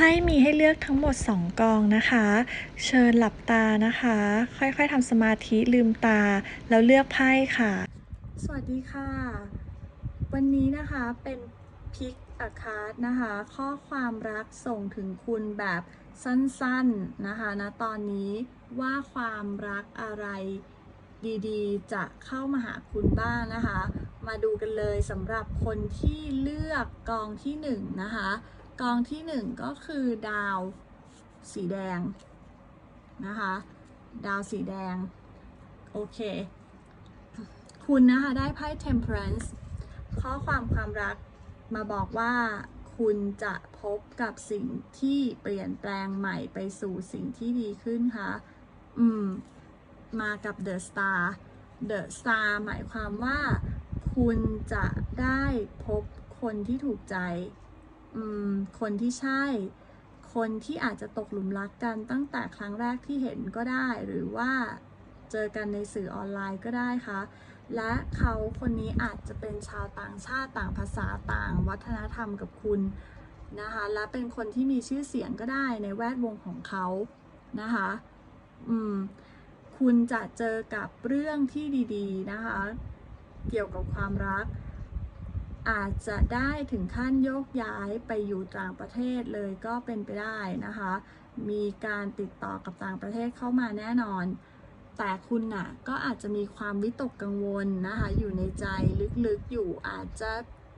ไพ่มีให้เลือกทั้งหมด 2 กองนะคะ เชิญหลับตานะคะ ค่อยๆทำสมาธิลืมตา แล้วเลือกไพ่ค่ะ สวัสดีค่ะ วันนี้นะคะเป็นพิกอะคาร์ดนะคะ ข้อความรักส่งถึงคุณแบบสั้นๆนะคะณตอนนี้ว่าความรักอะไรดีๆ จะเข้ามาหาคุณบ้างนะคะ มาดูกันเลยสำหรับคนที่เลือกกองที่หนึ่งนะคะ กองที่หนึ่งก็คือดาวสีแดงนะคะ ดาวสีแดง โอเค คุณนะคะได้ไพ่ temperance ข้อความความรักมาบอกว่าคุณจะพบกับสิ่งที่เปลี่ยนแปลงใหม่ไปสู่สิ่งที่ดีขึ้นค่ะ อืม มากับ The Star The Star หมายความว่า คุณจะได้พบคนที่ถูกใจ คนที่ใช่ คนที่อาจจะตกหลุมรักกันตั้งแต่ครั้งแรกที่เห็นก็ได้ หรือว่าเจอกันในสื่อออนไลน์ก็ได้ค่ะ และเขาคนนี้อาจจะเป็นชาวต่างชาติต่างภาษาต่างวัฒนธรรมกับคุณนะคะ และเป็นคนที่มีชื่อเสียงก็ได้ในแวดวงของเขานะคะ อืม คุณจะเจอกับเรื่องที่ดี ๆ นะคะ เกี่ยวกับความรัก อาจจะได้ถึงขั้นโยกย้ายไปอยู่ต่างประเทศเลยก็เป็นไปได้นะคะ มีการติดต่อกับต่างประเทศเข้ามาแน่นอน แต่คุณน่ะก็อาจจะมีความวิตกกังวลนะคะอยู่ในใจลึกๆอยู่อาจจะ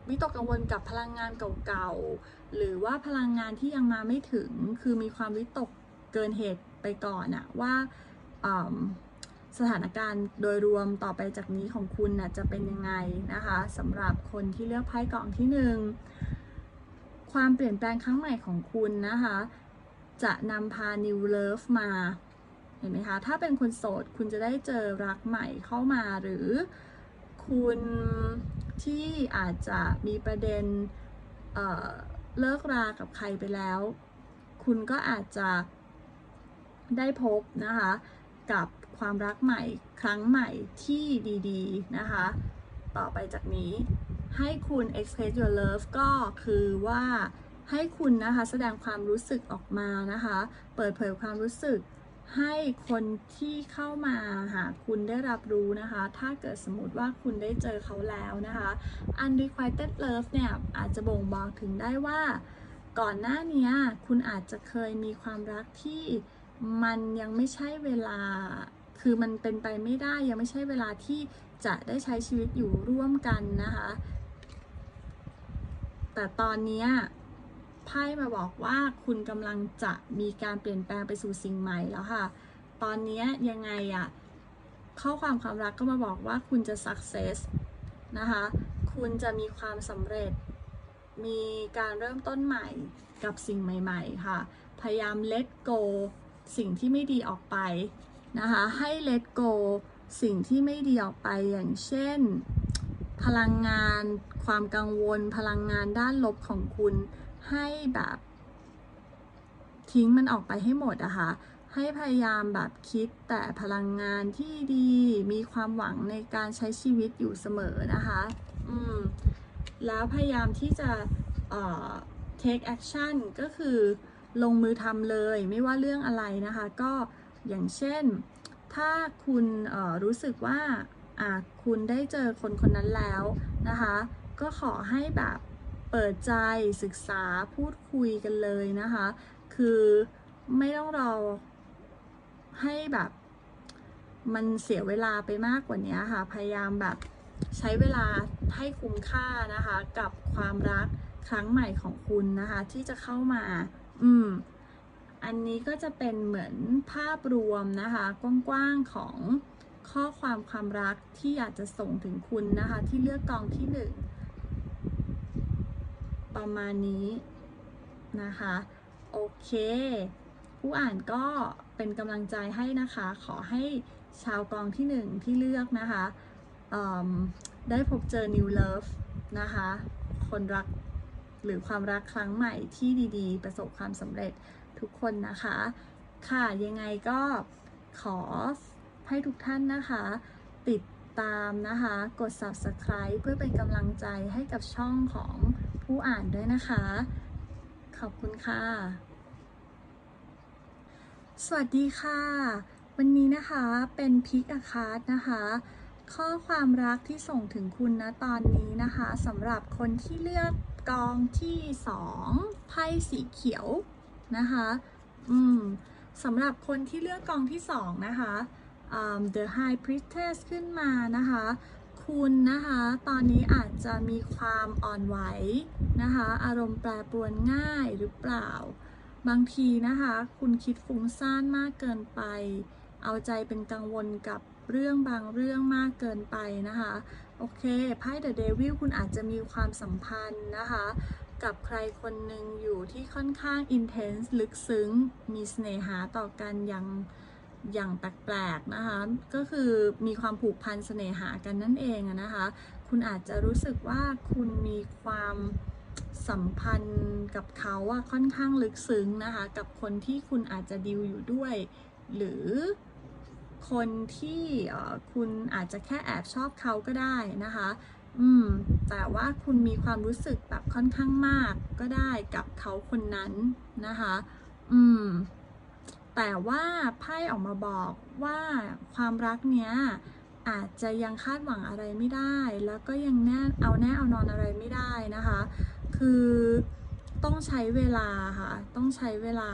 วิตกกังวลกับพลังงานเก่าๆ หรือว่าพลังงานที่ยังมาไม่ถึง คือมีความวิตกเกินเหตุไปก่อนอะว่าอืม สถานการณ์โดยรวมต่อไปจากนี้ของคุณนะจะเป็นยังไงนะคะสำหรับคนที่เลือกไพ่กล่องที่หนึ่งความเปลี่ยนแปลงครั้งใหม่ของคุณนะคะ จะนำพา new love มา เห็นไหมคะ ถ้าเป็นคนโสดคุณจะได้เจอรักใหม่เข้ามาหรือคุณที่อาจจะมีประเด็นเเลิกรากับใครไปแล้ว คุณก็อาจจะได้พบนะคะ กับความรักใหม่ครั้งใหม่ที่ดีๆนะคะ ต่อไปจากนี้ให้คุณ express your love ก็คือว่าให้คุณนะคะแสดงความรู้สึกออกมานะคะ เปิดเผยความรู้สึกให้คนที่เข้ามาหาคุณได้รับรู้นะคะ ถ้าเกิดสมมติว่าคุณได้เจอเขาแล้วนะคะ unrequited love เนี่ยอาจจะบ่งบอกถึงได้ว่า ก่อนหน้านี้คุณอาจจะเคยมีความรักที่ มันยังไม่ใช่เวลา คือมันเป็นไปไม่ได้ยังไม่ใช่เวลาที่จะได้ใช้ชีวิตอยู่ร่วมกันนะคะ แต่ตอนนี้ไพ่มาบอกว่าคุณกำลังจะมีการเปลี่ยนแปลงไปสู่สิ่งใหม่แล้วค่ะ ตอนนี้ยยังไงอะข้อความความรักก็มาบอกว่าคุณจะ success นะคะ คุณจะมีความสำเร็จ มีการเริ่มต้นใหม่กับสิ่งใหม่ ๆ ค่ะ พยายาม let go สิ่งที่ไม่ดีออกไปนะคะให้ let go สิ่งที่ไม่ดีออกไปอย่างเช่น พลังงาน ความกังวล พลังงานด้านลบของคุณให้แบบ ทิ้งมันออกไปให้หมดอะค่ะให้พยายามแบบคิดแต่พลังงานที่ดี มีความหวังในการใช้ชีวิตอยู่เสมอนะคะอืมแล้วพยายามที่จะเอ่อ take action ก็คือ ลงมือทำเลย ไม่ว่าเรื่องอะไรนะคะ ก็อย่างเช่น ถ้าคุณรู้สึกว่าคุณได้เจอคนคนนั้นแล้วนะคะ ก็ขอให้แบบเปิดใจศึกษาพูดคุยกันเลยนะคะ คือไม่ต้องรอให้แบบมันเสียเวลาไปมากกว่านี้ค่ะ พยายามแบบใช้เวลาให้คุ้มค่านะคะ กับความรักครั้งใหม่ของคุณนะคะ ที่จะเข้ามา อืม อันนี้ก็จะเป็นเหมือนภาพรวมนะคะ กว้างๆของข้อความความรักที่อยากจะส่งถึงคุณนะคะ ที่เลือกกองที่หนึ่งประมาณนี้นะคะ โอเค ผู้อ่านก็เป็นกำลังใจให้นะคะ ขอให้ชาวกองที่หนึ่งที่เลือกนะคะได้พบเจอ new love นะคะ คนรัก หรือความรักครั้งใหม่ที่ดีๆ ประสบความสำเร็จทุกคนนะคะ ค่ะยังไงก็ขอให้ทุกท่านนะคะ ติดตามนะคะ กด subscribe เพื่อเป็นกำลังใจให้กับช่องของผู้อ่านด้วยนะคะ ขอบคุณค่ะ สวัสดีค่ะ วันนี้นะคะเป็นพิกอาคาร์ดนะคะ ข้อความรักที่ส่งถึงคุณนะตอนนี้นะคะสำหรับคนที่เลือก กองที่สองไพ่สีเขียวนะคะ อืมสำหรับคนที่เลือกกองที่สองนะคะอ่า The High Priestess ขึ้นมานะคะ คุณนะคะ ตอนนี้อาจจะมีความอ่อนไหวนะคะ อารมณ์แปรปรวนง่ายหรือเปล่า บางทีนะคะ คุณคิดฟุ้งซ่านมากเกินไป เอาใจเป็นกังวลกับเรื่องบางเรื่องมากเกินไปนะคะ โอเคไพ่ The Devil คุณอาจจะมีความสัมพันธ์นะคะ กับใครคนหนึ่งอยู่ที่ค่อนข้าง intense ลึกซึ้ง มีเสน่หาต่อกันอย่างอย่างแปลกๆนะคะ ก็คือมีความผูกพันเสน่หากันนั่นเองนะคะ คุณอาจจะรู้สึกว่าคุณมีความสัมพันธ์กับเขาอะค่อนข้างลึกซึ้งนะคะ กับคนที่คุณอาจจะดิวอยู่ด้วย หรือ คนที่คุณอาจจะแค่แอบชอบเขาก็ได้นะคะ อืม แต่ว่าคุณมีความรู้สึกแบบค่อนข้างมากก็ได้กับเขาคนนั้นนะคะ อืม แต่ว่าไพ่ออกมาบอกว่าความรักเนี้ยอาจจะยังคาดหวังอะไรไม่ได้ แล้วก็ยังแน่เอาแน่เอานอนอะไรไม่ได้นะคะ คือ ต้องใช้เวลาค่ะ ต้องใช้เวลา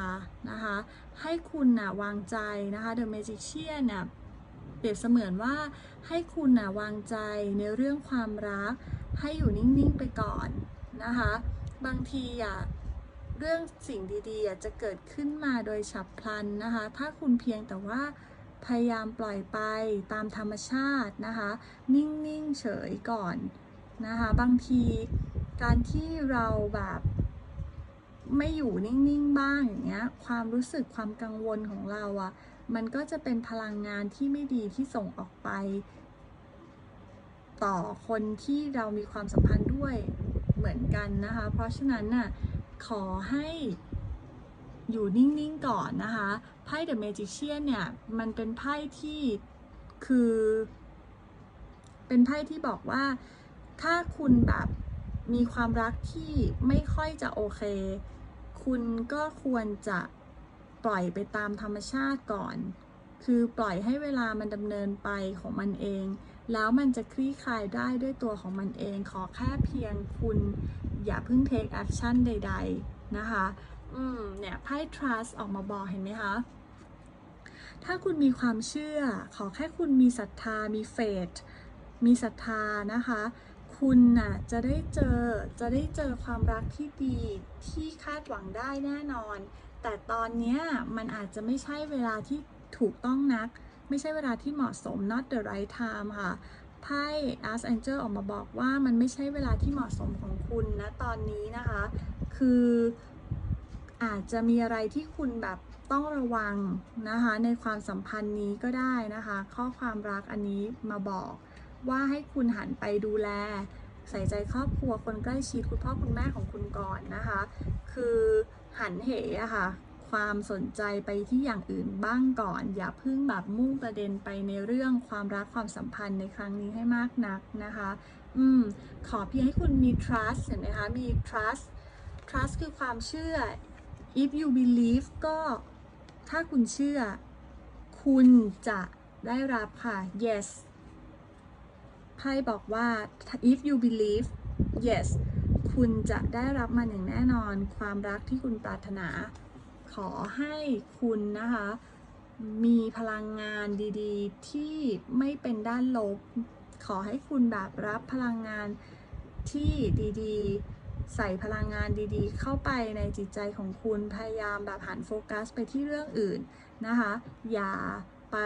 นะคะ ให้คุณนะวางใจนะคะ The Magician น่ะเปรียบเสมือนว่าให้คุณนะวางใจในเรื่องความรัก ให้อยู่นิ่งๆไปก่อนนะคะ บางทีอะเรื่องสิ่งดีๆจะเกิดขึ้นมาโดยฉับพลันนะคะ ถ้าคุณเพียงแต่ว่าพยายามปล่อยไปตามธรรมชาตินะคะ นิ่ง ๆ เฉยก่อนนะคะ บางทีการที่เราแบบ ไม่อยู่นิ่งๆบ้างอย่างเงี้ย ความรู้สึกความกังวลของเราอะมันก็จะเป็นพลังงานที่ไม่ดีที่ส่งออกไป ต่อคนที่เรามีความสัมพันธ์ด้วยเหมือนกันนะคะ เพราะฉะนั้นน่ะขอให้อยู่นิ่งๆก่อนนะคะไพ่ The Magician เนี่ย มันเป็นไพ่ที่คือ เป็นไพ่ที่บอกว่าถ้าคุณแบบมีความรักที่ไม่ค่อยจะโอเค คุณก็ควรจะปล่อยไปตามธรรมชาติก่อน คือปล่อยให้เวลามันดำเนินไปของมันเอง แล้วมันจะคลี่คลายได้ด้วยตัวของมันเอง ขอแค่เพียงคุณอย่าเพิ่ง take action ใด ๆ นะคะ อืม เนี่ยไพ่ trust ออกมาบอกเห็นไหมคะ ถ้าคุณมีความเชื่อ ขอแค่คุณมีศรัทธา มีเฟธมีศรัทธานะคะ คุณน่ะจะได้เจอจะได้เจอความรักที่ดีที่คาดหวังได้แน่นอน แต่ตอนนี้มันอาจจะไม่ใช่เวลาที่ถูกต้องนัก ไม่ใช่เวลาที่เหมาะสม not the right time ค่ะไพ่ Archangel ออกมาบอกว่ามันไม่ใช่เวลาที่เหมาะสมของคุณนะตอนนี้นะคะ คืออาจจะมีอะไรที่คุณแบบต้องระวังนะคะ ในความสัมพันธ์นี้ก็ได้นะคะ ข้อความรักอันนี้มาบอก ว่าให้คุณหันไปดูแล ใส่ใจครอบครัวคนใกล้ชิดคุณพ่อคุณแม่ของคุณก่อนนะคะ คือหันเหอะค่ะ ความสนใจไปที่อย่างอื่นบ้างก่อน อย่าเพิ่งแบบมุ่งประเด็นไปในเรื่องความรักความสัมพันธ์ในครั้งนี้ให้มากนักนะคะ อืม ขอเพียงให้คุณมี trust เห็นไหมคะ มี trust trust คือความเชื่อ if you believe ก็ถ้าคุณเชื่อ คุณจะได้รับค่ะ yes ไพ่บอกว่า if you believe yes คุณจะได้รับมันอย่างแน่นอน ความรักที่คุณปรารถนา ขอให้คุณนะคะ มีพลังงานดีๆ ที่ไม่เป็นด้านลบ ขอให้คุณแบบรับพลังงานที่ดีๆ ใส่พลังงานดีๆ เข้าไปในจิตใจของคุณพยายามแบบหันโฟกัสไปที่เรื่องอื่นนะคะ อย่า ไป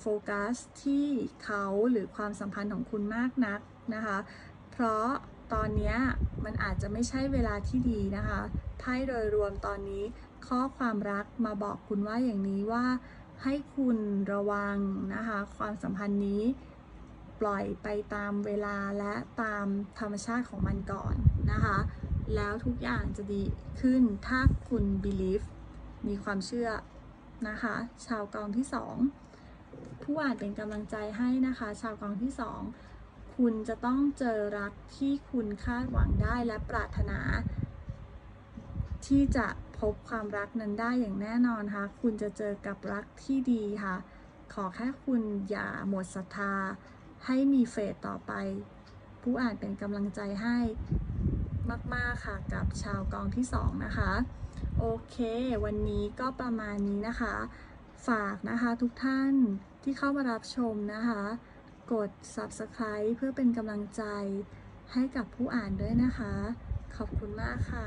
โฟกัสที่เขาหรือความสัมพันธ์ของคุณมากนักนะคะ เพราะตอนนี้มันอาจจะไม่ใช่เวลาที่ดีนะคะไพ่โดยรวมตอนนี้ข้อความรักมาบอกคุณว่าอย่างนี้ว่าให้คุณระวังนะคะ ความสัมพันธ์นี้ปล่อยไปตามเวลาและตามธรรมชาติของมันก่อนนะคะ แล้วทุกอย่างจะดีขึ้นถ้าคุณ believe มีความเชื่อนะคะ ชาวกองที่สอง ผู้อ่านเป็นกำลังใจให้นะคะ ชาวกองที่สองคุณจะต้องเจอรักที่คุณคาดหวังได้และปรารถนา ที่จะพพบความรักนั้นได้อย่างแน่นอนค่ะ คุณจะเจอกับรักที่ดีค่ะ ขอแค่คุณอย่าหมดศรัทธา ให้มีเฟสต่อไป ผู้อ่านเป็นกำลังใจให้มาก ๆ ค่ะกับชาวกองที่ 2 นะคะ โอเค วันนี้ก็ประมาณนี้นะคะ ฝากนะคะทุกท่าน ที่เข้ามารับชมนะคะ กด subscribe เพื่อเป็นกำลังใจให้กับผู้อ่านด้วยนะคะ ขอบคุณมากค่ะ